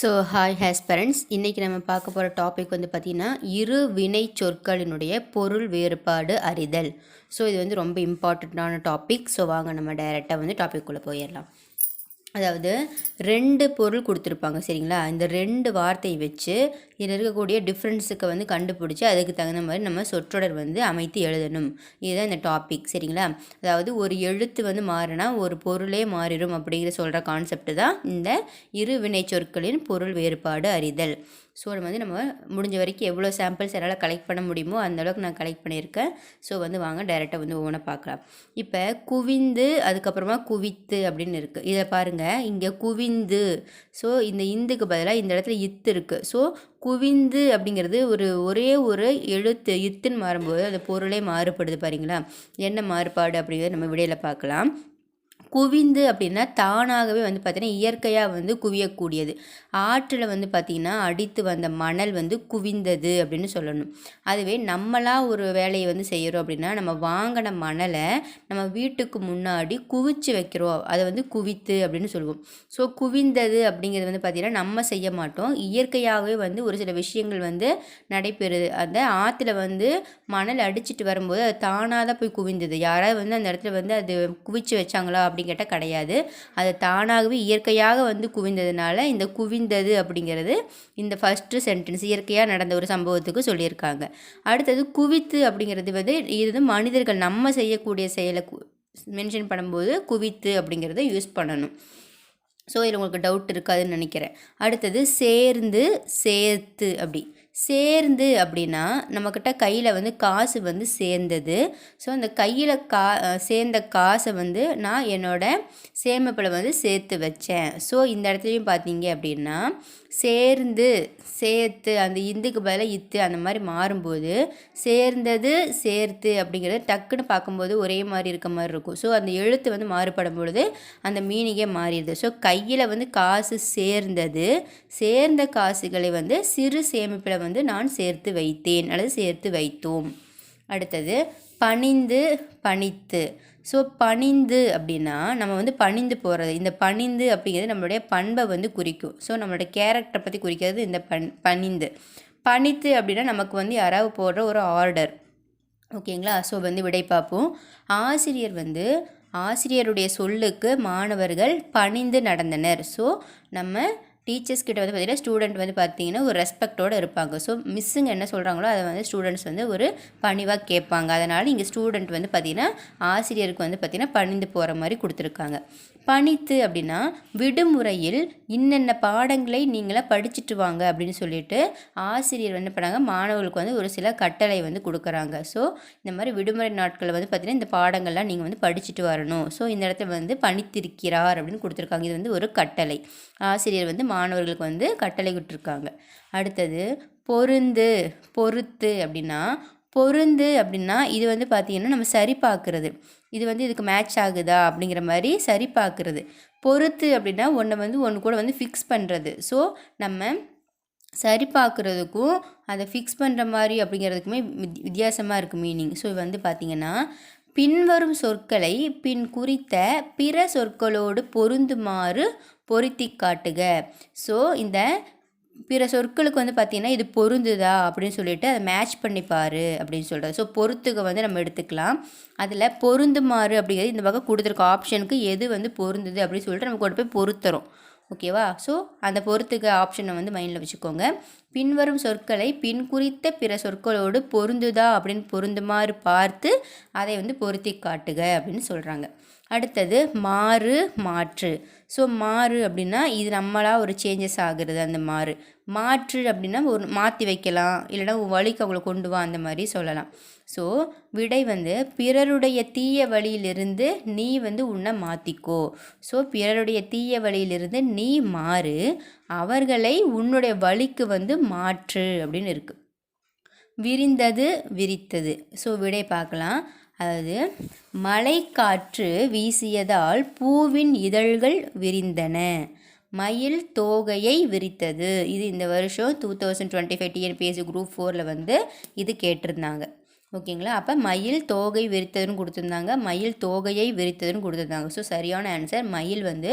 So hi ஹேஸ்பரண்ட்ஸ் இன்றைக்கி நம்ம பார்க்க போகிற டாபிக் வந்து பார்த்திங்கன்னா இரு வினை சொற்களினுடைய பொருள் வேறுபாடு அறிதல். ஸோ இது வந்து ரொம்ப இம்பார்ட்டண்ட்டான டாபிக் ஸோ வாங்க நம்ம டைரெக்டாக வந்து டாபிக்குள்ளே போயிடலாம். அதாவது ரெண்டு பொருள் கொடுத்துருப்பாங்க சரிங்களா? இந்த ரெண்டு வார்த்தையை வச்சு இதில் இருக்கக்கூடிய டிஃப்ரென்ஸுக்கு வந்து கண்டுபிடிச்சி அதுக்கு தகுந்த மாதிரி நம்ம சொற்றொடர் வந்து அமைத்து எழுதணும். இதுதான் இந்த டாபிக் சரிங்களா? அதாவது ஒரு எழுத்து வந்து மாறினா ஒரு பொருளே மாறிடும் அப்படிங்கிற சொல்கிற கான்செப்ட் தான் இந்த இரு வினை சொற்களின் பொருள் வேறுபாடு அறிதல். ஸோ நம்ம வந்து நம்ம முடிஞ்ச வரைக்கும் எவ்வளோ சாம்பிள்ஸ் என்னால் கலெக்ட் பண்ண முடியுமோ அந்தளவுக்கு நான் கலெக்ட் பண்ணியிருக்கேன். ஸோ வந்து வாங்க டைரெக்டாக வந்து ஒவ்வொன்றா பார்க்கலாம். இப்போ குவிந்து அதுக்கப்புறமா குவித்து அப்படின்னு இருக்குது இதை பாருங்கள் இங்கே குவிந்து. ஸோ இந்த இந்துக்கு பதிலாக இந்த இடத்துல இத்து இருக்குது ஸோ குவிந்து அப்படிங்கிறது ஒரு ஒரே ஒரு எழுத்து இத்துன்னு மாறும்போது அந்த பொருளே மாறுபடுது பாருங்களா என்ன மாறுபாடு அப்படிங்கிறத நம்ம விடையில் பார்க்கலாம். குவிந்து அப்படின்னா தானாகவே வந்து பார்த்திங்கன்னா இயற்கையாக வந்து குவியக்கூடியது. ஆற்றில் வந்து பார்த்திங்கன்னா அடித்து வந்த மணல் வந்து குவிந்தது அப்படின்னு சொல்லணும். அதுவே நம்மளாக ஒரு வேலையை வந்து செய்கிறோம் அப்படின்னா நம்ம வாங்கின மணலை நம்ம வீட்டுக்கு முன்னாடி குவிச்சு வைக்கிறோம். அதை வந்து குவித்து அப்படின்னு சொல்லுவோம். ஸோ குவிந்தது அப்படிங்கிறது வந்து பார்த்திங்கன்னா நம்ம செய்ய மாட்டோம். இயற்கையாகவே வந்து ஒரு சில விஷயங்கள் வந்து நடைபெறுது. அந்த ஆற்றுல வந்து மணல் அடிச்சிட்டு வரும்போது அது தானாக தான் போய் குவிந்தது. யாராவது வந்து அந்த இடத்துல வந்து அது குவிச்சு வச்சாங்களா அப்படி அப்படின்னு கேட்டால் கிடையாது. அது தானாகவே இயற்கையாக வந்து குவிந்ததுனால இந்த குவிந்தது அப்படிங்கிறது இந்த ஃபஸ்ட்டு சென்டென்ஸ் இயற்கையாக நடந்த ஒரு சம்பவத்துக்கு சொல்லியிருக்காங்க. அடுத்தது குவித்து அப்படிங்கிறது வந்து இது மனிதர்கள் நம்ம செய்யக்கூடிய செயலை மென்ஷன் பண்ணும்போது குவித்து அப்படிங்கிறத யூஸ் பண்ணணும். ஸோ இதில் உங்களுக்கு டவுட் இருக்காதுன்னு நினைக்கிறேன். அடுத்தது சேர்ந்து சேர்த்து அப்படி. சேர்ந்து அப்படின்னா நம்மக்கிட்ட கையில் வந்து காசு வந்து சேர்ந்தது. ஸோ அந்த கையில் கா சேர்ந்த காசை வந்து நான் என்னோடய சேமிப்பில் வந்து சேர்த்து வச்சேன். ஸோ இந்த இடத்துலையும் பார்த்தீங்க அப்படின்னா சேர்ந்து சேர்த்து அந்த இந்துக்கு பதிலாக இத்து அந்த மாதிரி மாறும்போது சேர்ந்தது சேர்த்து அப்படிங்கிறது டக்குன்னு பார்க்கும்போது ஒரே மாதிரி இருக்க மாதிரி இருக்கும். ஸோ அந்த எழுத்து வந்து மாறுபடும் பொழுது அந்த மீனிங்கே மாறிடுது. ஸோ கையில் வந்து காசு சேர்ந்தது சேர்ந்த காசுகளை வந்து சிறு சேமிப்பில் வந்து நான் சேர்த்து வைத்தேன் அல்லது சேர்த்து வைத்தோம். அடுத்தது பணிந்து பணித்து. ஸோ பணிந்து அப்படின்னா நம்ம வந்து பணிந்து போகிறது இந்த பணிந்து அப்படிங்கிறது நம்மளுடைய பண்பை வந்து குறிக்கும். ஸோ நம்மளுடைய கேரக்டரை பற்றி குறிக்கிறது இந்த பண் பணிந்து. பணித்து அப்படின்னா நமக்கு வந்து யாராவது போடுற ஒரு ஆர்டர் ஓகேங்களா? ஸோ வந்து விடை பார்ப்போம். ஆசிரியர் வந்து ஆசிரியருடைய சொல்லுக்கு மாணவர்கள் பணிந்து நடந்தனர். ஸோ நம்ம டீச்சர்ஸ் கிட்ட வந்து பார்த்திங்கன்னா ஸ்டூடெண்ட் வந்து பார்த்திங்கன்னா ஒரு ரெஸ்பெக்டோடு இருப்பாங்க. ஸோ மிஸ்ஸுங்க என்ன சொல்கிறாங்களோ அதை வந்து ஸ்டூடெண்ட்ஸ் வந்து ஒரு பணிவாக கேட்பாங்க. அதனால் இங்கே ஸ்டூடெண்ட் வந்து பார்த்திங்கன்னா ஆசிரியருக்கு வந்து பார்த்திங்கன்னா பணிந்து போகிற மாதிரி கொடுத்துருக்காங்க. பணித்து அப்படின்னா விடுமுறையில் இன்னென்ன பாடங்களை நீங்களாம் படிச்சுட்டு வாங்க அப்படின்னு சொல்லிட்டு ஆசிரியர் என்ன பண்ணாங்க மாணவர்களுக்கு வந்து ஒரு சில கட்டளை வந்து கொடுக்குறாங்க. ஸோ இந்த மாதிரி விடுமுறை நாட்களில் வந்து பார்த்திங்கன்னா இந்த பாடங்கள்லாம் நீங்கள் வந்து படிச்சுட்டு வரணும். ஸோ இந்த இடத்துல வந்து பணித்திருக்கிறார் அப்படின்னு கொடுத்துருக்காங்க. இது வந்து ஒரு கட்டளை. ஆசிரியர் வந்து மாணவர்களுக்கு வந்து கட்டளை விட்டுருக்காங்க. அடுத்தது பொருந்து பொறுத்து அப்படின்னா பொருந்து அப்படின்னா இது வந்து பார்த்திங்கன்னா நம்ம சரி பார்க்குறது இது வந்து இதுக்கு மேட்ச் ஆகுதா அப்படிங்கிற மாதிரி சரி பார்க்குறது பொறுத்து அப்படின்னா ஒன்றை வந்து ஒன்று கூட வந்து ஃபிக்ஸ் பண்ணுறது ஸோ நம்ம சரி பார்க்குறதுக்கும் அதை ஃபிக்ஸ் பண்ணுற மாதிரி அப்படிங்கிறதுக்குமே வித்தியாசமாக இருக்குது மீனிங் ஸோ வந்து பார்த்திங்கன்னா பின்வரும் சொற்களை பின் குறித்த பிற சொற்களோடு பொருந்துமாறு பொருத்தி காட்டுக. ஸோ இந்த பிற சொற்களுக்கு வந்து பார்த்திங்கன்னா இது பொருந்துதா அப்படின்னு சொல்லிட்டு அதை மேட்ச் பண்ணிப்பார் அப்படின்னு சொல்கிறது ஸோ பொருத்துக வந்து நம்ம எடுத்துக்கலாம். அதில் பொருந்துமாறு அப்படிங்கிறது இந்த பக்கம் கொடுத்துருக்க ஆப்ஷனுக்கு எது வந்து பொருந்துது அப்படின்னு சொல்லிட்டு நம்ம கொண்டு போய் பொருத்துறோம். ஓகேவா? ஸோ அந்த பொறுத்துக்க ஆப்ஷனை வந்து மைண்டில் வச்சுக்கோங்க. பின்வரும் சொற்களை பின் குறித்த பிற சொற்களோடு பொருந்துதா அப்படின்னு பொருந்துமாறு பார்த்து அதை வந்து பொருத்தி காட்டுக அப்படின்னு சொல்கிறாங்க அடுத்தது மாறு மாற்று. ஸோ மாறு அப்படின்னா இது நம்மளாக ஒரு சேஞ்சஸ் ஆகுறது அந்த மாறு. மாற்று அப்படின்னா ஒரு மாற்றி வைக்கலாம். இல்லைனா வழிக்கு அவங்கள கொண்டு வா அந்த மாதிரி சொல்லலாம். ஸோ விடை வந்து பிறருடைய தீய வழியிலிருந்து நீ வந்து உன்னை மாற்றிக்கோ ஸோ பிறருடைய தீய வழியிலிருந்து நீ மாறு அவர்களை உன்னுடைய வழிக்கு வந்து மாற்று அப்படின்னு இருக்குது விரிந்தது விரித்தது. ஸோ விடை பார்க்கலாம். அதாவது மழை காற்று வீசியதால் பூவின் இதழ்கள் விரிந்தன. மயில் தோகையை விரித்தது. இது இந்த வருஷம் two thousand twenty five TNPSC group ஃபோரில் வந்து இது கேட்டிருந்தாங்க. ஓகேங்களா? அப்போ மயில் தோகை விரித்ததுன்னு கொடுத்துருந்தாங்க. மயில் தோகையை விரித்ததுன்னு கொடுத்துருந்தாங்க. ஸோ சரியான ஆன்சர் மயில் வந்து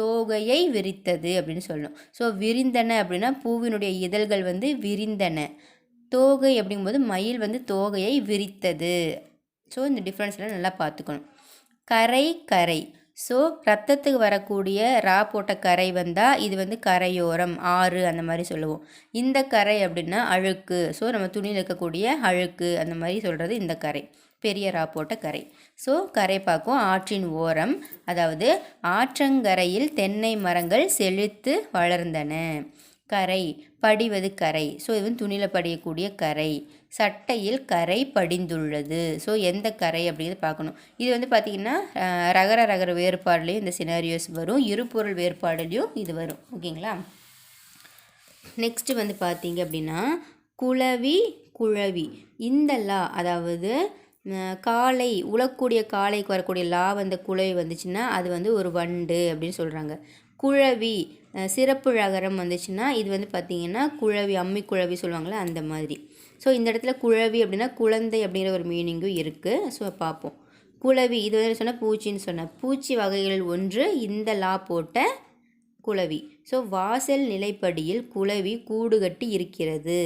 தோகையை விரித்தது அப்படின்னு சொல்லணும். ஸோ விரிந்தன அப்படின்னா பூவினுடைய இதழ்கள் வந்து விரிந்தன. தோகை அப்படிங்கும்போது மயில் வந்து தோகையை விரித்தது. ஸோ இந்த டிஃப்ரென்ஸ்லாம் நல்லா பார்த்துக்கணும். கரை கரை. ஸோ ரத்தத்துக்கு வரக்கூடிய ரா போட்ட கரை வந்தால் இது வந்து கரையோரம் ஆறு அந்த மாதிரி சொல்லுவோம். இந்த கரை அப்படின்னா அழுக்கு. ஸோ நம்ம துணியில் இருக்கக்கூடிய அழுக்கு அந்த மாதிரி சொல்கிறது இந்த கரை. பெரிய ரா போட்ட கரை. ஸோ கரை பார்க்கும் ஆற்றின் ஓரம். அதாவது ஆற்றங்கரையில் தென்னை மரங்கள் செழித்து வளர்ந்தன. கரை படிவது கரை. ஸோ இது வந்து துணியில் படியக்கூடிய கரை. சட்டையில் கரை படிந்துள்ளது. ஸோ எந்த கரை அப்படிங்கிறது பார்க்கணும். இது வந்து பார்த்திங்கன்னா ரகர ரகர வேறுபாடுலேயும் இந்த சினாரியோஸ் வரும். இருபொருள் வேறுபாடுலேயும் இது வரும். ஓகேங்களா? நெக்ஸ்ட்டு வந்து பார்த்தீங்க அப்படின்னா குழவி குழவி. இந்த லா அதாவது காலை உழக்கூடிய காலைக்கு வரக்கூடிய லா வந்த குழவி வந்துச்சுன்னா அது வந்து ஒரு வண்டு அப்படின்னு சொல்கிறாங்க குழவி சிறப்பு ழகரம் வந்துச்சுன்னா இது வந்து பார்த்திங்கன்னா குழவி அம்மி குழவி சொல்லுவாங்களே அந்த மாதிரி. ஸோ இந்த இடத்துல குழவி அப்படின்னா குழந்தை அப்படிங்கிற ஒரு மீனிங்கும் இருக்குது ஸோ பார்ப்போம். குழவி இது வந்து சொன்னால் பூச்சின்னு சொன்னேன் பூச்சி வகைகளில் ஒன்று இந்த லா போட்ட குழவி. ஸோ வாசல் நிலைப்படியில் குழவி கூடு கட்டி இருக்கிறது.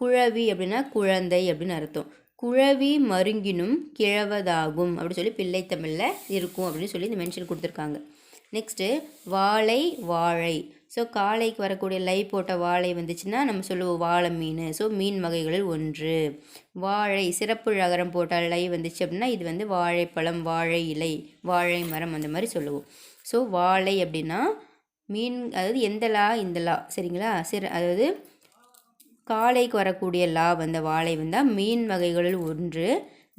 குழவி அப்படின்னா குழந்தை அப்படின்னு அர்த்தம். குழவி மருங்கினும் கிழவதாகும் அப்படின்னு சொல்லி பிள்ளை தமிழில் இருக்கும் அப்படின்னு சொல்லி இந்த மென்ஷன் கொடுத்துருக்காங்க. நெக்ஸ்ட்டு வாழை வாழை. ஸோ காலைக்கு வரக்கூடிய லை போட்ட வாழை வந்துச்சுன்னா நம்ம சொல்லுவோம் வாழை மீன் ஸோ மீன் வகைகளில் ஒன்று. வாழை சிறப்பு நகரம் போட்டால் லை வந்துச்சு அப்படின்னா இது வந்து வாழைப்பழம் வாழை இலை வாழை மரம் அந்த மாதிரி சொல்லுவோம். ஸோ வாழை அப்படின்னா மீன் அதாவது எந்த லா இந்த லா சரிங்களா? சிற அதாவது காலைக்கு வரக்கூடிய லா வந்த வாழை வந்தால் மீன் வகைகளில் ஒன்று.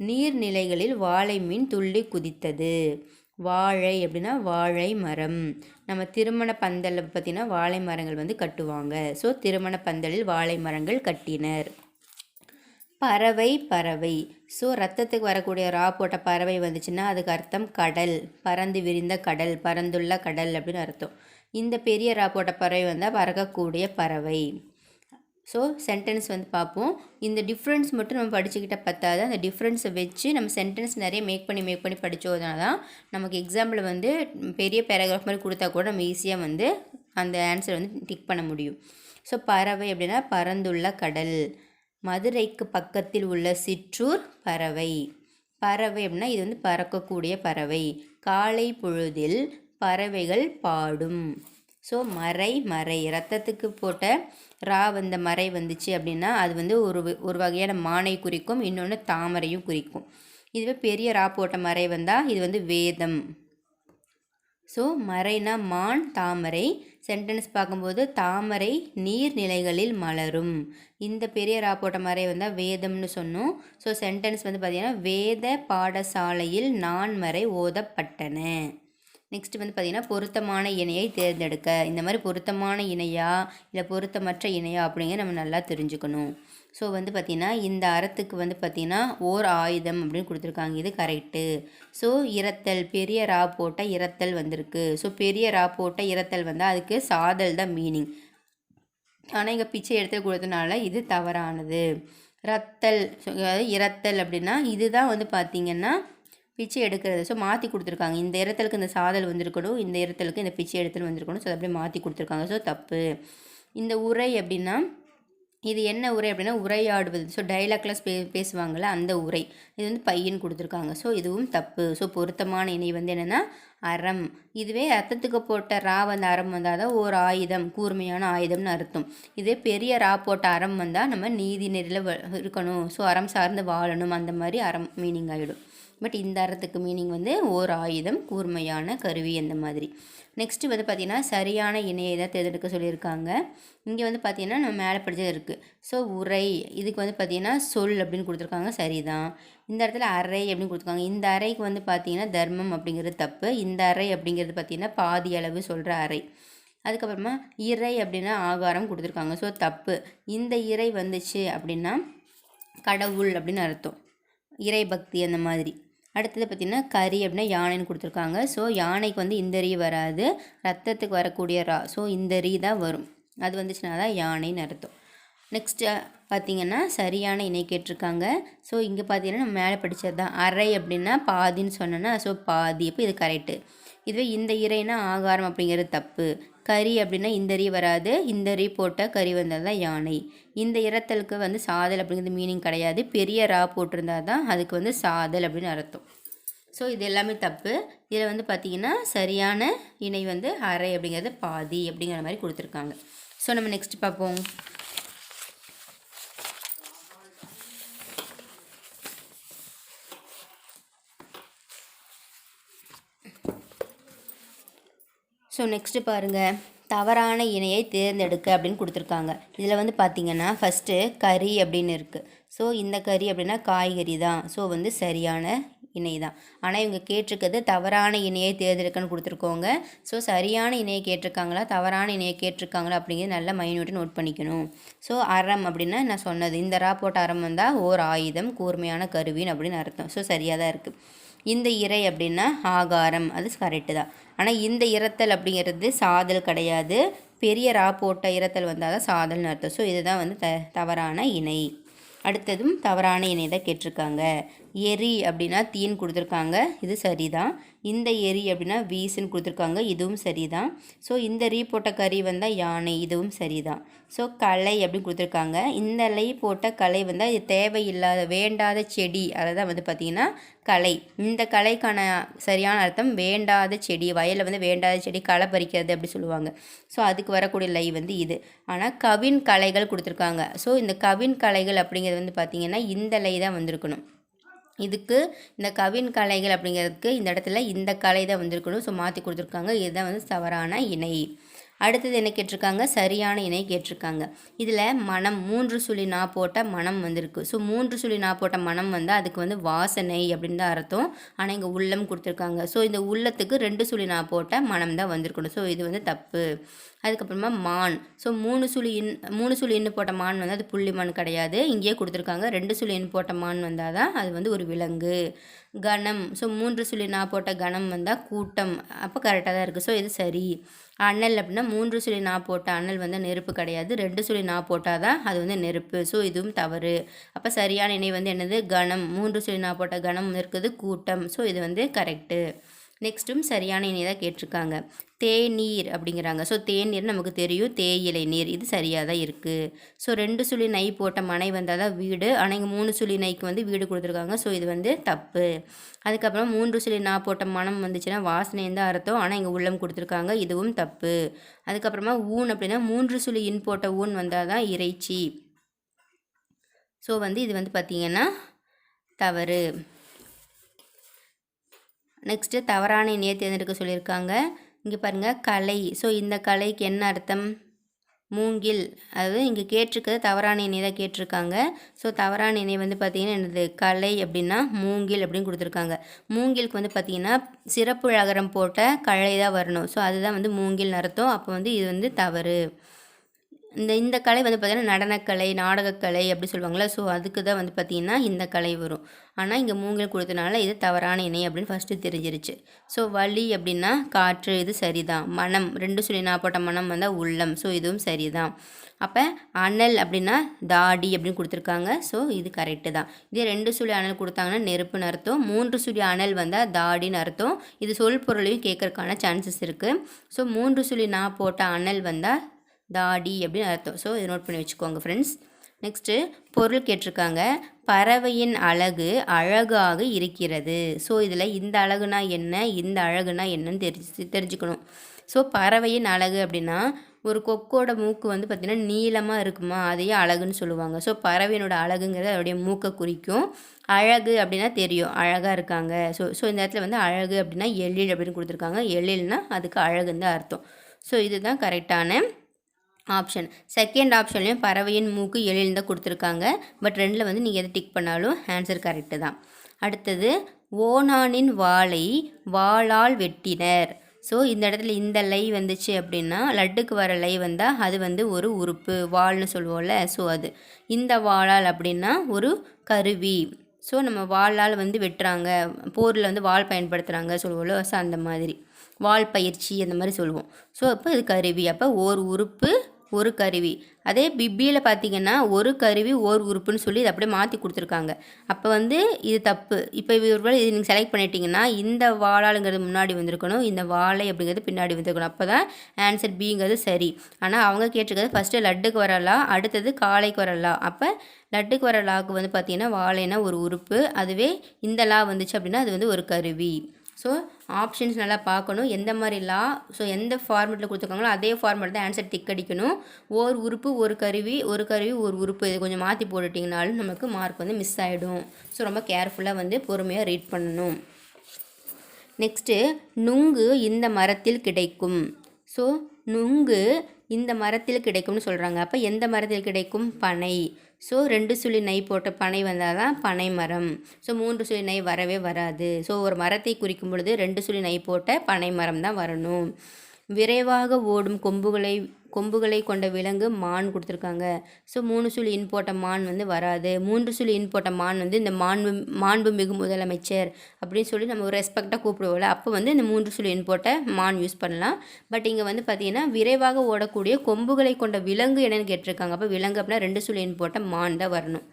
நீர்நிலைகளில் வாழை மீன் துள்ளி குதித்தது. வாழை அப்படின்னா வாழை மரம். நம்ம திருமண பந்தலில் பார்த்திங்கன்னா வாழை மரங்கள் வந்து கட்டுவாங்க. ஸோ திருமண பந்தலில் வாழை மரங்கள் கட்டினர். பறவை பறவை. ஸோ ரத்தத்துக்கு வரக்கூடிய ரா போட்ட பறவை வந்துச்சுன்னா அதுக்கு அர்த்தம் கடல். பறந்து விரிந்த கடல் பறந்துள்ள கடல் அப்படின்னு அர்த்தம். இந்த பெரிய ரா போட்ட பறவை வந்தால் பறக்கக்கூடிய பறவை. ஸோ சென்டென்ஸ் வந்து பார்ப்போம். இந்த டிஃப்ரென்ஸ் மட்டும் நம்ம படிச்சுக்கிட்ட பத்தாது. அந்த டிஃப்ரென்ஸை வச்சு நம்ம சென்டென்ஸ் நிறைய மேக் பண்ணி மேக் பண்ணி படித்ததுனால தான் நமக்கு எக்ஸாம்பிள் வந்து பெரிய பேராகிராஃப் மாதிரி கொடுத்தா கூட நம்ம ஈஸியாக வந்து அந்த ஆன்சர் வந்து டிக் பண்ண முடியும். ஸோ பறவை அப்படின்னா பறந்துள்ள கடல். மதுரைக்கு பக்கத்தில் உள்ள சிற்றூர் பறவை. பறவை அப்படின்னா இது வந்து பறக்கக்கூடிய பறவை. காலை பொழுதில் பறவைகள் பாடும். ஸோ மறை மறை. ரத்தத்துக்கு போட்ட ரா வந்த மறை வந்துச்சு அப்படின்னா அது வந்து ஒரு ஒரு வகையான மானை குறிக்கும் இன்னொன்று தாமரையும் குறிக்கும். இதுவே பெரிய ரா போட்ட மறை வந்தால் இது வந்து வேதம். ஸோ மறைனா மான் தாமரை. சென்டென்ஸ் பார்க்கும்போது தாமரை நீர்நிலைகளில் மலரும். இந்த பெரிய ரா போட்ட மறை வந்தால் வேதம்னு சொன்னோம். ஸோ சென்டென்ஸ் வந்து பார்த்திங்கன்னா வேத பாடசாலையில் நான்மறை ஓதப்பட்டன. நெக்ஸ்ட் வந்து பார்த்திங்கன்னா பொருத்தமான இணையை தேர்ந்தெடுக்க. இந்த மாதிரி பொருத்தமான இணையா இல்லை பொருத்தமற்ற இணையா அப்படிங்கிற நம்ம நல்லா தெரிஞ்சுக்கணும். ஸோ வந்து பார்த்திங்கன்னா இந்த அறத்துக்கு வந்து பார்த்திங்கன்னா ஓர் ஆயுதம் அப்படின்னு கொடுத்துருக்காங்க. இது கரெக்டு ஸோ இரத்தல் பெரிய ரா போட்ட இரத்தல் வந்திருக்கு. ஸோ பெரிய ரா போட்ட இரத்தல் வந்தால் அதுக்கு சாதல் தான் மீனிங் ஆனால் இங்கே பிச்சை எடுத்து கொடுத்தனால இது தவறானது. ரத்தல் அதாவது இரத்தல் அப்படின்னா இதுதான் வந்து பார்த்திங்கன்னா பிச்சை எடுக்கிறது. ஸோ மாற்றி கொடுத்துருக்காங்க. இந்த இடத்துலக்கு இந்த சாதல் வந்திருக்கணும். இந்த இடத்துலக்கு இந்த பிச்சை எடுத்துன்னு வந்திருக்கணும். ஸோ அப்படியே மாற்றி கொடுத்துருக்காங்க. ஸோ தப்பு. இந்த உரை அப்படின்னா இது என்ன உரை அப்படின்னா உரையாடுவது. ஸோ டைலாக்லாம் பே பேசுவாங்கள்ல அந்த உரை. இது வந்து பையன் கொடுத்துருக்காங்க. ஸோ இதுவும் தப்பு. ஸோ பொருத்தமான இணை வந்து என்னென்னா அறம். இதுவே ரத்தத்துக்கு போட்ட ரா வந்த அறம் வந்தால் தான் ஒரு ஆயுதம். கூர்மையான ஆயுதம்னு அர்த்தம். இதே பெரிய ரா போட்ட அறம் வந்தால் நம்ம நீதி நெறியில் இருக்கணும். ஸோ அறம் சார்ந்து வாழணும். அந்த மாதிரி அறம் மீனிங் ஆகிடும் பட் இந்த அறத்துக்கு மீனிங் வந்து ஓர் ஆயுதம் கூர்மையான கருவி அந்த மாதிரி. நெக்ஸ்ட்டு வந்து பார்த்திங்கன்னா சரியான இணையை தான் தேர்ந்தெடுக்க சொல்லியிருக்காங்க. இங்கே வந்து பார்த்திங்கன்னா நம்ம மேலே படித்தது இருக்குது ஸோ உரை இதுக்கு வந்து பார்த்திங்கன்னா சொல் அப்படின்னு கொடுத்துருக்காங்க. சரிதான். இந்த இடத்துல அறை அப்படின்னு கொடுத்துருக்காங்க. இந்த அறைக்கு வந்து பார்த்திங்கன்னா தர்மம் அப்படிங்கிறது தப்பு. இந்த அறை அப்படிங்கிறது பார்த்திங்கன்னா பாதி அளவு சொல்கிற அறை. அதுக்கப்புறமா இறை அப்படின்னா ஆகாரம் கொடுத்துருக்காங்க. ஸோ தப்பு. இந்த இறை வந்துச்சு அப்படின்னா கடவுள் அப்படின்னு அர்த்தம். இறை பக்தி அந்த மாதிரி. அடுத்தது பார்த்திங்கன்னா கறி அப்படின்னா யானைன்னு கொடுத்துருக்காங்க. ஸோ யானைக்கு வந்து இந்த ரீ வராது. ரத்தத்துக்கு வரக்கூடிய ரா ஸோ இந்த ரீ தான் வரும். அது வந்துச்சுன்னா தான் யானைன்னு அர்த்தம். நெக்ஸ்ட்டு பார்த்திங்கன்னா சரியான இணை கேட்டிருக்காங்க. ஸோ இங்கே பார்த்தீங்கன்னா நம்ம மேலே படித்தது தான். அரை அப்படின்னா பாதின்னு சொன்னேன்னா ஸோ பாதி. அப்போ இது கரெக்டு இதுவே இந்த இறைனா ஆகாரம் அப்படிங்கிறது தப்பு. கறி அப்படின்னா இந்தரி வராது. இந்தரி போட்டால் கறி வந்தால் தான் யானை. இந்த இரத்தலுக்கு வந்து சாதல் அப்படிங்கிறது மீனிங் கிடையாது. பெரிய ரா போட்டிருந்தா தான் அதுக்கு வந்து சாதல் அப்படின்னு அர்த்தம். ஸோ இது எல்லாமே தப்பு. இதில் வந்து பார்த்திங்கன்னா சரியான இணை வந்து அரை அப்படிங்கிறது பாதி அப்படிங்கிற மாதிரி கொடுத்துருக்காங்க. ஸோ நம்ம நெக்ஸ்ட் பார்ப்போம். ஸோ நெக்ஸ்ட்டு பாருங்கள் தவறான இணையை தேர்ந்தெடுக்க அப்படின்னு கொடுத்துருக்காங்க. இதில் வந்து பார்த்திங்கன்னா ஃபஸ்ட்டு கறி அப்படின்னு இருக்குது ஸோ இந்த கறி அப்படின்னா காய்கறி தான். ஸோ வந்து சரியான இணை தான். ஆனால் இவங்க கேட்டிருக்கிறது தவறான இணையை தேர்ந்தெடுக்கன்னு கொடுத்துருக்கோங்க ஸோ சரியான இணையை கேட்டிருக்காங்களா? தவறான இணையை கேட்டிருக்காங்களா அப்படிங்கிறது நல்லா மைனூட்டு நோட் பண்ணிக்கணும். ஸோ அறம் அப்படின்னா நான் சொன்னது. இந்த ரா போட்ட அறம் வந்தால் ஓர் ஆயுதம் கூர்மையான கருவின்னு அப்படின்னு அர்த்தம். ஸோ சரியாக தான் இருக்குது இந்த இறை அப்படின்னா ஆகாரம் அது கரெக்டு தான். ஆனால் இந்த இரத்தல் அப்படிங்கிறது சாதல் கிடையாது. பெரிய ரா போட்ட இரத்தல் வந்தால் தான் சாதல்னு அர்த்தம். ஸோ இதுதான் வந்து த தவறான இணை. அடுத்ததும் தவறான இணை தான் கேட்டிருக்காங்க. எரி அப்படின்னா தீன் கொடுத்துருக்காங்க. இது சரிதான். இந்த எரி அப்படின்னா வீசுன்னு கொடுத்துருக்காங்க. இதுவும் சரிதான். ஸோ இந்த ரீ போட்ட கறி வந்தால் யானை இதுவும் சரிதான். ஸோ கலை அப்படின்னு கொடுத்துருக்காங்க. இந்த லை போட்ட கலை வந்தால் இது தேவையில்லாத வேண்டாத செடி. அதை தான் வந்து பார்த்திங்கன்னா கலை. இந்த கலைக்கான சரியான அர்த்தம் வேண்டாத செடி வயலில் வந்து வேண்டாத செடி களை பறிக்கிறது அப்படி சொல்லுவாங்க. ஸோ அதுக்கு வரக்கூடிய லை வந்து இது. ஆனால் கவின் கலைகள் கொடுத்துருக்காங்க. ஸோ இந்த கவின் கலைகள் அப்படிங்கிறது வந்து பார்த்திங்கன்னா இந்த லை தான் வந்திருக்கணும். இதுக்கு இந்த கவின் கலைகள் அப்படிங்கிறதுக்கு இந்த இடத்துல இந்த கலை தான் வந்திருக்கணும். ஸோ மாற்றி கொடுத்துருக்காங்க. இதுதான் வந்து தவறான இணை. அடுத்தது என்ன கேட்டிருக்காங்க? சரியான இணை கேட்டிருக்காங்க. இதில் மனம் மூன்று சுழி நா போட்ட மனம் வந்திருக்கு. ஸோ மூன்று சுழி நா போட்ட மனம் வந்தால் அதுக்கு வந்து வாசனை அப்படின்னு தான் அர்த்தம். ஆனால் இங்கே உள்ளம் கொடுத்துருக்காங்க. ஸோ இந்த உள்ளத்துக்கு ரெண்டு சுழி நா போட்ட மனம் தான் வந்திருக்கணும். ஸோ இது வந்து தப்பு. அதுக்கப்புறமா மான். ஸோ மூணு சுழி இன் மூணு சுழி இன்னு போட்ட மான் வந்து அது புள்ளி மான் கிடையாது. இங்கேயே கொடுத்துருக்காங்க. ரெண்டு சுழி இன் போட்ட மான் வந்தால் தான் அது வந்து ஒரு விலங்கு. கணம். ஸோ மூன்று சுழி நான் போட்ட கணம் வந்தால் கூட்டம். அப்போ கரெக்டாக தான் இருக்குது ஸோ இது சரி. அனல் அப்படின்னா மூன்று சுழி நான் போட்ட அனல் வந்து நெருப்பு கிடையாது. ரெண்டு சுழி நான் போட்டால் தான் அது வந்து நெருப்பு. ஸோ இதுவும் தவறு. அப்போ சரியான இணை வந்து என்னது? கணம். மூன்று சுழி நான் போட்ட கணம் இருக்குது கூட்டம். ஸோ இது வந்து கரெக்டு நெக்ஸ்ட்டும் சரியான இணை தான் கேட்டிருக்காங்க. தேநீர் அப்படிங்கிறாங்க. ஸோ தேநீர் நமக்கு தெரியும். தேயிலை நீர். இது சரியாக தான் இருக்குது ஸோ ரெண்டு சுழி நை போட்ட மனை வந்தால் தான் வீடு. ஆனால் இங்கே மூணு சுழி நைக்கு வந்து வீடு கொடுத்துருக்காங்க. ஸோ இது வந்து தப்பு. அதுக்கப்புறம் மூன்று சுழி நான் போட்ட மனம் வந்துச்சுன்னா வாசனை தான் அர்த்தம். ஆனால் இங்கே உள்ளம் கொடுத்துருக்காங்க. இதுவும் தப்பு. அதுக்கப்புறமா ஊன் அப்படின்னா மூன்று சுழி இன் போட்ட ஊன் வந்தால் தான் இறைச்சி. ஸோ வந்து இது வந்து பார்த்திங்கன்னா தவறு. நெக்ஸ்ட்டு தவறான இணையை தேர்ந்தெடுக்க சொல்லியிருக்காங்க. இங்கே பாருங்கள் கலை. ஸோ இந்த கலைக்கு என்ன அர்த்தம்? மூங்கில். அதாவது இங்கே கேட்டிருக்கிறது தவறான இணை தான் கேட்டிருக்காங்க. ஸோ தவறான இணை வந்து பார்த்திங்கன்னா என்னது? கலை அப்படின்னா மூங்கில் அப்படின்னு கொடுத்துருக்காங்க. மூங்கிலுக்கு வந்து பார்த்திங்கன்னா சிறப்பு அகரம் போட்ட கலை தான் வரணும். ஸோ அதுதான் வந்து மூங்கில் அர்த்தம். அப்போ வந்து இது வந்து தவறு. இந்த இந்த கலை வந்து பார்த்திங்கன்னா நடனக்கலை நாடகக்கலை அப்படி சொல்லுவாங்களே ஸோ அதுக்கு தான் வந்து பார்த்திங்கன்னா இந்த கலை வரும். ஆனால் இங்கே மூங்கில் கொடுத்தனால இது தவறான இணை அப்படின்னு ஃபஸ்ட்டு தெரிஞ்சிருச்சு. ஸோ வலி அப்படின்னா காற்று இது சரிதான். மனம் ரெண்டு சொல்லி நான் போட்ட மனம் வந்தால் உள்ளம். ஸோ இதுவும் சரிதான். அப்போ அனல் அப்படின்னா தாடி அப்படின்னு கொடுத்துருக்காங்க. ஸோ இது கரெக்டு தான். இதே ரெண்டு சுழி அனல் கொடுத்தாங்கன்னா நெருப்புன்னு அர்த்தம். மூன்று சுழி அனல் வந்தால் தாடின்னு அர்த்தம். இது சொல் பொருளையும் கேட்கறதுக்கான சான்சஸ் இருக்குது ஸோ மூன்று சுழி நான் போட்ட அனல் வந்தால் தாடி அப்படின்னு அர்த்தம். ஸோ இதை நோட் பண்ணி வச்சுக்கோங்க ஃப்ரெண்ட்ஸ் நெக்ஸ்ட்டு பொருள் கேட்டிருக்காங்க. பறவையின் அழகு அழகாக இருக்கிறது. ஸோ இதில் இந்த அழகுனா என்ன இந்த அழகுனா என்னன்னு தெரிஞ்சு தெரிஞ்சுக்கணும். ஸோ பறவையின் அழகு அப்படின்னா ஒரு கொக்கோட மூக்கு வந்து பார்த்திங்கன்னா நீளமாக இருக்குமா அதையே அழகுன்னு சொல்லுவாங்க. ஸோ பறவையினோட அழகுங்கிறது அதோடைய மூக்கை குறிக்கும். அழகு அப்படின்னா தெரியும் அழகாக இருக்காங்க. ஸோ ஸோ இந்த இடத்துல வந்து அழகு அப்படின்னா எழில் அப்படின்னு கொடுத்துருக்காங்க. எழில்னா அதுக்கு அழகுன்னு தான் அர்த்தம். ஸோ இதுதான் கரெக்டான ஆப்ஷன். செகண்ட் ஆப்ஷன்லேயும் பறவையின் மூக்கு எழில் தான் கொடுத்துருக்காங்க. பட் ரெண்டில் வந்து நீங்கள் எது டிக் பண்ணாலும் ஆன்சர் கரெக்டு தான். அடுத்தது ஓனானின் வாளை வாளால் வெட்டினர். ஸோ இந்த இடத்துல இந்த லை வந்துச்சு அப்படின்னா லட்டுக்கு வர லை வந்தால் அது வந்து ஒரு உறுப்பு வாள்னு சொல்லுவோம்ல ஸோ அது. இந்த வாளால் அப்படின்னா ஒரு கருவி. ஸோ நம்ம வாளால் வந்து வெட்டுறாங்க போரில் வந்து வாள் பயன்படுத்துகிறாங்க சொல்லுவோம்ல ஸோ அந்த மாதிரி. வால் பயிற்சி அந்த மாதிரி சொல்லுவோம். ஸோ அப்போ இது கருவி. அப்போ ஓர் உறுப்பு ஒரு கருவி. அதே பிபியில் பார்த்தீங்கன்னா ஒரு கருவி ஓர் உறுப்புன்னு சொல்லி இதை அப்படியே மாற்றி கொடுத்துருக்காங்க. அப்போ வந்து இது தப்பு. இப்போ ஒருவேளை இது நீங்கள் செலக்ட் பண்ணிட்டீங்கன்னா இந்த வாழாளுங்கிறது முன்னாடி வந்திருக்கணும் இந்த வாழை அப்படிங்கிறது பின்னாடி வந்திருக்கணும். அப்போ தான் ஆன்சர் பிங்கிறது சரி. ஆனால் அவங்க கேட்டிருக்கிறது ஃபஸ்ட்டு லட்டுக்கு வரலாம் அடுத்தது காலைக்கு வரலாம். அப்போ லட்டுக்கு வர லாக்கு வந்து பார்த்திங்கன்னா வாழைனா ஒரு உறுப்பு. அதுவே இந்த லா வந்துச்சு அப்படின்னா அது வந்து ஒரு கருவி. ஸோ ஆப்ஷன்ஸ் நல்லா பார்க்கணும். எந்த மாதிரி லா ஸோ எந்த ஃபார்மெட்டில் கொடுத்துருக்காங்களோ அதே ஃபார்மெட் தான் ஆன்சர் டிக் அடிக்கணும். ஒரு உறுப்பு ஒரு கருவி ஒரு கருவி ஒரு உறுப்பு. இது கொஞ்சம் மாற்றி போட்டுட்டிங்கனாலும் நமக்கு மார்க் வந்து மிஸ் ஆகிடும் ஸோ ரொம்ப கேர்ஃபுல்லாக வந்து பொறுமையாக ரீட் பண்ணணும். நெக்ஸ்ட்டு நுங்கு இந்த மரத்தில் கிடைக்கும். ஸோ நுங்கு இந்த மரத்தில் கிடைக்கும்னு சொல்கிறாங்க அப்போ எந்த மரத்தில் கிடைக்கும்? பனை. ஸோ ரெண்டு சுழி நெய் போட்ட பனை வந்தால் தான் பனை மரம். ஸோ மூன்று சுழி நெய் வரவே வராது. ஸோ ஒரு மரத்தை குறிக்கும் பொழுது ரெண்டு சுழி நெய் போட்ட பனை மரம் தான் வரணும். விரைவாக ஓடும் கொம்புகளை கொம்புகளை கொண்ட விலங்கு மான் கொடுத்துருக்காங்க. ஸோ மூணு சுழி இன் போட்ட மான் வந்து வராது. மூன்று சுழி இன் போட்ட மான் வந்து இந்த மாண்பு மாண்பு மிகு முதலமைச்சர் அப்படின்னு சொல்லி நம்ம ஒரு ரெஸ்பெக்டாக கூப்பிடுவோம்ல அப்போ வந்து இந்த மூன்று சுழி இன் போட்ட மான் யூஸ் பண்ணலாம். பட் இங்கே வந்து பார்த்திங்கன்னா விரைவாக ஓடக்கூடிய கொம்புகளை கொண்ட விலங்கு என்னென்னு கேட்டிருக்காங்க. அப்போ விலங்கு அப்படின்னா ரெண்டு சுழி இன் போட்ட மான் தான் வரணும்.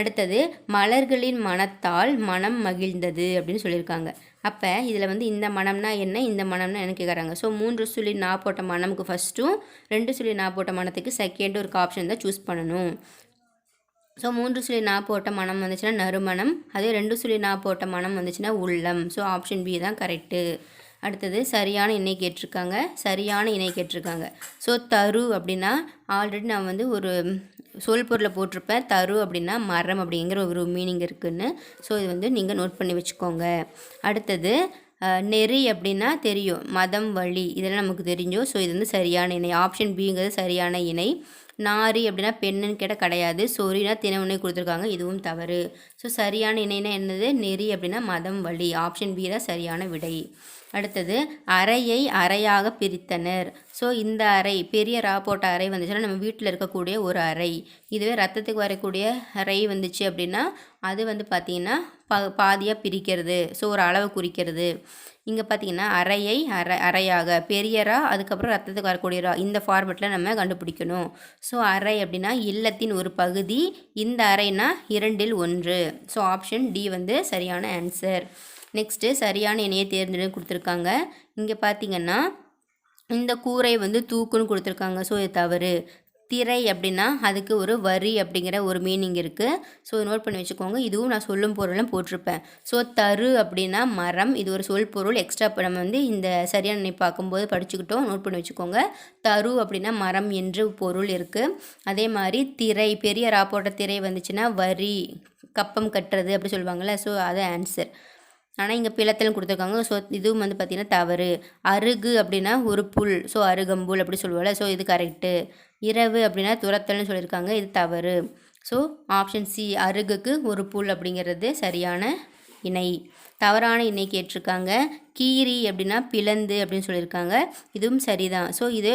அடுத்தது மலர்களின் மனத்தால் மனம் மகிழ்ந்தது அப்படின்னு சொல்லியிருக்காங்க. அப்போ இதில் வந்து இந்த மனம்னா என்ன? இந்த மனம்னா என்ன கேட்குறாங்க ஸோ மூன்று சுழி நா போட்ட மனமுக்கு ஃபஸ்ட்டும் ரெண்டு சுழி நா போட்ட மனத்துக்கு செகண்ட் ஒரு ஆப்ஷன் தான் சூஸ் பண்ணணும். ஸோ மூன்று சுழி நா போட்ட மனம் வந்துச்சுன்னா நறுமணம். அதே ரெண்டு சுழி நா போட்ட மனம் வந்துச்சுன்னா உள்ளம். ஸோ ஆப்ஷன் பி தான் கரெக்டு அடுத்தது சரியான இணை கேட்டிருக்காங்க. சரியான இணை கேட்டிருக்காங்க. ஸோ தரு அப்படின்னா ஆல்ரெடி நான் வந்து ஒரு சொல் பொருளை போட்டிருப்பேன். தரு அப்படின்னா மரம் அப்படிங்கிற ஒரு மீனிங் இருக்குதுன்னு ஸோ இது வந்து நீங்கள் நோட் பண்ணி வச்சுக்கோங்க. அடுத்தது நெறி அப்படின்னா தெரியும். மதம் வழி இதெல்லாம் நமக்கு தெரிஞ்சோ ஸோ இது வந்து சரியான இணை ஆப்ஷன் பிங்கிறது சரியான இணை நாரி அப்படின்னா பெண்ணுன்னு கேட்டால் கிடையாது. சொரினா தினவுணை கொடுத்துருக்காங்க. இதுவும் தவறு. ஸோ சரியான இணைனா என்னது? நெறி அப்படின்னா மதம் வழி. ஆப்ஷன் பி தான் சரியான விடை. அடுத்தது அறையை அறையாக பிரித்தனர். ஸோ இந்த அறை பெரிய ரா போட்ட அறை வந்துச்சுன்னா நம்ம வீட்டில் இருக்கக்கூடிய ஒரு அறை. இதுவே ரத்தத்துக்கு வரக்கூடிய அறை வந்துச்சு அப்படின்னா அது வந்து பார்த்திங்கன்னா ப பாதியாக பிரிக்கிறது. ஸோ ஒரு அளவை குறிக்கிறது. இங்கே பார்த்தீங்கன்னா அறையை அரை அறையாக பெரியரா அதுக்கப்புறம் ரத்தத்துக்கு வரக்கூடிய ரா இந்த ஃபார்மெட்டில் நம்ம கண்டுபிடிக்கணும். ஸோ அறை அப்படின்னா இல்லத்தின் ஒரு பகுதி இந்த அறைனா இரண்டில் ஒன்று. ஸோ ஆப்ஷன் டி வந்து சரியான ஆன்சர் நெக்ஸ்ட்டு சரியான இணையை தேர்ந்தெடு கொடுத்துருக்காங்க. இங்கே பார்த்தீங்கன்னா இந்த கூரை வந்து தூக்குன்னு கொடுத்துருக்காங்க. ஸோ இது தவறு. திரை அப்படின்னா அதுக்கு ஒரு வரி அப்படிங்கிற ஒரு மீனிங் இருக்குது ஸோ நோட் பண்ணி வச்சுக்கோங்க. இதுவும் நான் சொல்லும் பொருளும் போட்டிருப்பேன். ஸோ தரு அப்படின்னா மரம். இது ஒரு சொல் பொருள். எக்ஸ்ட்ரா இப்போ நம்ம வந்து இந்த சரியான நினை பார்க்கும்போது படிச்சுக்கிட்டோம். நோட் பண்ணி வச்சுக்கோங்க. தரு அப்படின்னா மரம் என்று பொருள் இருக்குது அதே மாதிரி திரை பெரிய ராப்போட்ட திரை வந்துச்சுன்னா வரி கப்பம் கட்டுறது அப்படி சொல்லுவாங்கள்ல ஸோ அது ஆன்சர் ஆனால் இங்கே பிளத்தலும் கொடுத்துருக்காங்க. ஸோ இதுவும் வந்து பார்த்திங்கன்னா தவறு. அருகு அப்படின்னா ஒரு புல். ஸோ அருகம்புல் அப்படி சொல்லுவாள் ஸோ இது கரெக்டு இரவு அப்படின்னா துரத்தல்னு சொல்லியிருக்காங்க. இது தவறு. ஸோ ஆப்ஷன் சி அருகுக்கு ஒரு புல் அப்படிங்கிறது சரியான இணை. தவறான இணை கேட்டிருக்காங்க. கீரி அப்படின்னா பிளந்து அப்படின்னு சொல்லியிருக்காங்க. இதுவும் சரிதான். ஸோ இது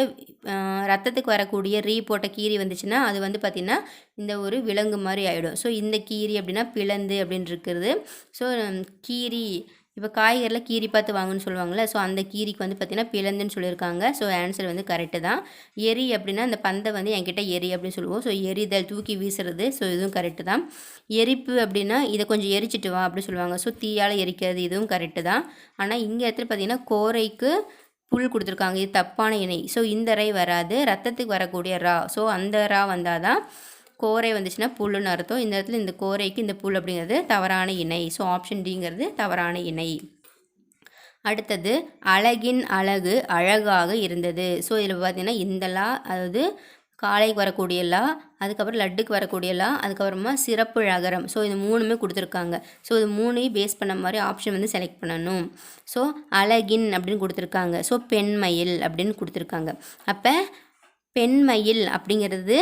ரத்தத்துக்கு வரக்கூடிய ரீ போட்ட கீரி வந்துச்சுன்னா அது வந்து பார்த்திங்கன்னா இந்த ஒரு விலங்கு மாதிரி ஆகிடும் ஸோ இந்த கீரி அப்படின்னா பிளந்து அப்படின்னு இருக்கிறது ஸோ கீரி இப்போ காய்கறியில் கீரி பார்த்து வாங்கன்னு சொல்லுவாங்கள்ல ஸோ அந்த கீரிக்கு வந்து பார்த்திங்கன்னா பிளந்துன்னு சொல்லியிருக்காங்க. ஸோ ஆன்சர் வந்து கரெக்டு தான். எரி அப்படின்னா அந்த பந்தை வந்து என்கிட்ட எரி அப்படின்னு சொல்லுவோம். ஸோ எரிதல் தூக்கி வீசுறது ஸோ இதுவும் கரெக்டு தான். எரிப்பு அப்படின்னா இதை கொஞ்சம் எரிச்சிட்டு வா அப்படின்னு சொல்லுவாங்க. ஸோ தீயால் எரிக்கிறது இதுவும் கரெக்டு தான். ஆனால் இங்கே இடத்துல பார்த்திங்கன்னா கோரைக்கு புல் கொடுத்துருக்காங்க. இது தப்பான இணை. ஸோ இந்த ரை வராது. ரத்தத்துக்கு வரக்கூடிய ரா. ஸோ அந்த ரா வந்தால் தான் கோரை வந்துச்சுன்னா புல்லுன்னு அர்த்தம். இந்த இடத்துல இந்த கோரைக்கு இந்த புல் அப்படிங்கிறது தவறான இணை. ஸோ ஆப்ஷன் டிங்கிறது தவறான இணை. அடுத்தது அழகின் அழகு அழகாக இருந்தது. ஸோ இதில் பார்த்தீங்கன்னா இந்தலா அதாவது காலைக்கு வரக்கூடிய லா அதுக்கப்புறம் லட்டுக்கு வரக்கூடிய லா அதுக்கப்புறமா சிறப்பு அகரம் ஸோ இது மூணுமே கொடுத்துருக்காங்க. ஸோ இது மூணையும் பேஸ் பண்ண மாதிரி ஆப்ஷன் வந்து செலக்ட் பண்ணணும். ஸோ அழகின் அப்படின்னு கொடுத்துருக்காங்க. ஸோ பெண்மயில் அப்படின்னு கொடுத்துருக்காங்க. அப்போ பெண்மயில் அப்படிங்கிறது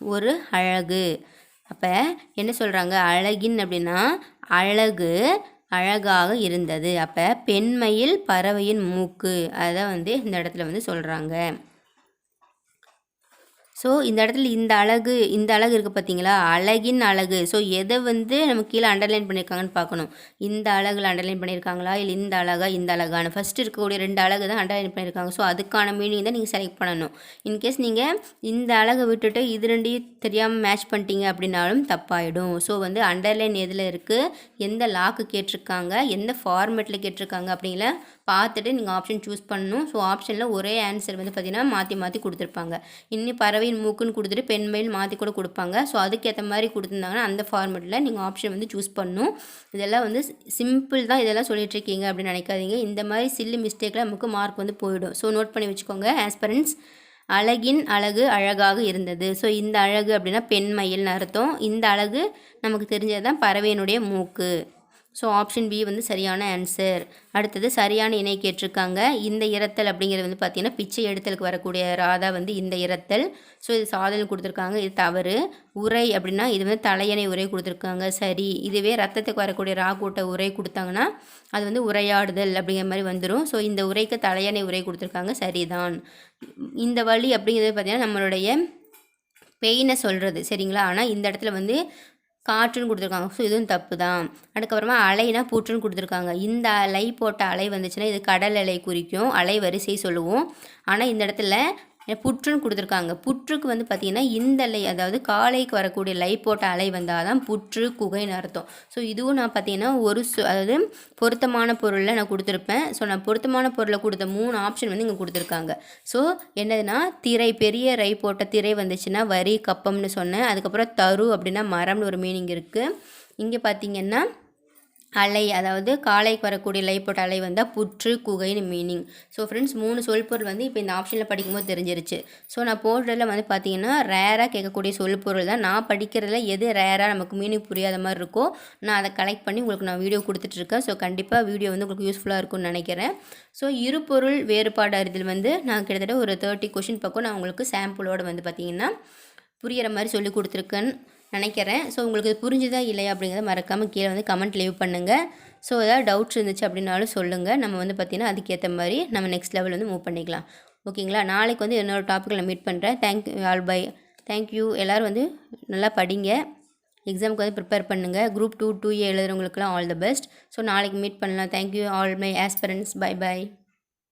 ஒரு அழகு. அப்போ என்ன சொல்கிறாங்க அழகின் அப்படின்னா அழகு அழகாக இருந்தது. அப்போ பெண்மயில் பறவையின் மூக்கு. அதை வந்து இந்த இடத்துல வந்து சொல்கிறாங்க ஸோ இந்த இடத்துல இந்த அழகு இந்த அழகு இருக்குது பார்த்தீங்களா அழகின் அழகு. ஸோ எதை வந்து நம்ம கீழே அண்டர்லைன் பண்ணியிருக்காங்கன்னு பார்க்கணும். இந்த அழகில் அண்டர்லைன் பண்ணியிருக்காங்களா இல்லை இந்த அழகா இந்த அழகான ஃபஸ்ட்டு இருக்கக்கூடிய ரெண்டு அழகு தான் அண்டர்லைன் பண்ணியிருக்காங்க ஸோ அதுக்கான மீனிங் தான் நீங்கள் செலக்ட் பண்ணணும். இன்கேஸ் நீங்கள் இந்த அழகை விட்டுட்டு இது ரெண்டையும் தெரியாமல் மேட்ச் பண்ணிட்டீங்க அப்படின்னாலும் தப்பாயிடும். ஸோ வந்து அண்டர்லைன் எதில் இருக்குது எந்த லாக்கு கேட்டிருக்காங்க? எந்த ஃபார்மேட்டில் கேட்டிருக்காங்க அப்படிங்கிற பார்த்துட்டு நீங்கள் ஆப்ஷன் சூஸ் பண்ணணும். ஸோ ஆப்ஷனில் ஒரே ஆன்சர் வந்து பார்த்திங்கன்னா மாற்றி மாற்றி கொடுத்துருப்பாங்க. இன்னும் பறவையின் மூக்குன்னு கொடுத்துட்டு பெண்மையில் மாற்றி கூட கொடுப்பாங்க. ஸோ அதுக்கேற்ற மாதிரி கொடுத்துருந்தாங்கன்னா அந்த ஃபார்மெட்டில் நீங்கள் ஆப்ஷன் வந்து சூஸ் பண்ணணும். இதெல்லாம் வந்து சிம்பிள் தான் இதெல்லாம் சொல்லிகிட்ருக்கீங்க அப்படின்னு நினைக்காதீங்க. இந்த மாதிரி சில்லு மிஸ்டேக்கில் நமக்கு மார்க் வந்து போயிடும். ஸோ நோட் பண்ணி வச்சுக்கோங்க. ஆஸ்பரன்ஸ் அழகின் அழகு அழகாக இருந்தது. ஸோ இந்த அழகு அப்படின்னா பெண்மயில்னு அர்த்தம். இந்த அழகு நமக்கு தெரிஞ்சது தான் பறவையினுடைய மூக்கு. ஸோ ஆப்ஷன் பி வந்து சரியான ஆன்சர் அடுத்தது சரியான இணை கேட்டிருக்காங்க. இந்த இரத்தல் அப்படிங்கிறது வந்து பார்த்திங்கன்னா பிச்சை எடுத்தலுக்கு வரக்கூடிய ராதா வந்து இந்த இரத்தல் ஸோ இது சாதல் கொடுத்துருக்காங்க. இது தவறு. உரை அப்படின்னா இது வந்து தலையணை உரை கொடுத்துருக்காங்க. சரி. இதுவே ரத்தத்துக்கு வரக்கூடிய ரா கூட்ட உரை கொடுத்தாங்கன்னா அது வந்து உரையாடுதல் அப்படிங்கிற மாதிரி வந்துடும் ஸோ இந்த உரைக்கு தலையணை உரை கொடுத்துருக்காங்க. சரிதான். இந்த வழி அப்படிங்கிறது பார்த்திங்கன்னா நம்மளுடைய பெயினை சொல்கிறது சரிங்களா? ஆனால் இந்த இடத்துல வந்து காற்றுன்னு கொடுத்துருக்காங்க. ஸோ இதுவும் தப்பு தான் அதுக்கப்புறமா அலைனா பூற்றுன்னு கொடுத்துருக்காங்க. இந்த அலை போட்ட அலை வந்துச்சுன்னா இது கடல் அலை குறிக்கும். அலை வரிசை சொல்லுவோம். ஆனால் இந்த இடத்துல புற்றுன்னு கொடுத்துருக்காங்க. புற்றுக்கு வந்து பார்த்திங்கன்னா இந்த லை அதாவது காலைக்கு வரக்கூடிய லை போட்ட அலை வந்தால் தான் புற்று குகைன்னு அர்த்தம். ஸோ இதுவும் நான் பார்த்தீங்கன்னா ஒரு சு அதாவது பொருத்தமான பொருளில் நான் கொடுத்துருப்பேன். ஸோ நான் பொருத்தமான பொருளை கொடுத்த மூணு ஆப்ஷன் வந்து இங்கே கொடுத்துருக்காங்க. ஸோ என்னதுன்னா திரை பெரிய ரை போட்ட திரை வந்துச்சுன்னா வரி கப்பம்னு சொன்னேன். அதுக்கப்புறம் தரு அப்படின்னா மரம்னு ஒரு மீனிங் இருக்குது இங்கே பார்த்தீங்கன்னா அலை அதாவது காலைக்கு வரக்கூடிய லை அலை வந்தால் புற்று குகைன்னு மீனிங் ஸோ ஃப்ரெண்ட்ஸ் மூணு சொல்பொருள் வந்து இப்போ இந்த ஆப்ஷனில் படிக்கும்போது தெரிஞ்சிருச்சு. ஸோ நான் போடுறதுல வந்து பார்த்தீங்கன்னா ரேராக கேட்கக்கூடிய சொல்பொருள் தான். நான் படிக்கிறதுல எது ரேராக நமக்கு மீனிங் புரியாத மாதிரி இருக்கோ நான் அதை கலெக்ட் பண்ணி உங்களுக்கு நான் வீடியோ கொடுத்துட்ருக்கேன் ஸோ கண்டிப்பாக வீடியோ வந்து உங்களுக்கு யூஸ்ஃபுல்லாக இருக்கும்னு நினைக்கிறேன். ஸோ இருபொருள் வேறுபாடு அறிதல் வந்து நான் கிட்டத்தட்ட ஒரு தேர்ட்டி கொஷின் பக்கம் நான் உங்களுக்கு சாம்பிளோடு வந்து பார்த்திங்கன்னா புரிகிற மாதிரி சொல்லி கொடுத்துருக்கேன். நினைக்கிறேன். ஸோ உங்களுக்கு புரிஞ்சுதா இல்லையா அப்படிங்கிறத மறக்காமல் கீழே வந்து கமெண்ட் லீவ் பண்ணுங்கள் ஸோ ஏதாவது டவுட்ஸ் இருந்துச்சு அப்படின்னாலும் சொல்லுங்கள் நம்ம வந்து பார்த்திங்கன்னா அதுக்கேற்ற மாதிரி நம்ம நெக்ஸ்ட் லெவல் வந்து மூவ் பண்ணிக்கலாம். ஓகேங்களா நாளைக்கு வந்து என்னோடய டாப்பிக்கில் மீட் பண்ணுறேன் தேங்க்யூ ஆல் பை தேங்க்யூ எல்லோரும் வந்து நல்லா படிங்க. எக்ஸாமுக்கு வந்து ப்ரிப்பேர் பண்ணுங்கள் குரூப் டூ டூ ஏ எழுதுறவங்களுக்குலாம் ஆல் த பெஸ்ட் ஸோ நாளைக்கு மீட் பண்ணலாம். Thank you all my aspirants bye bye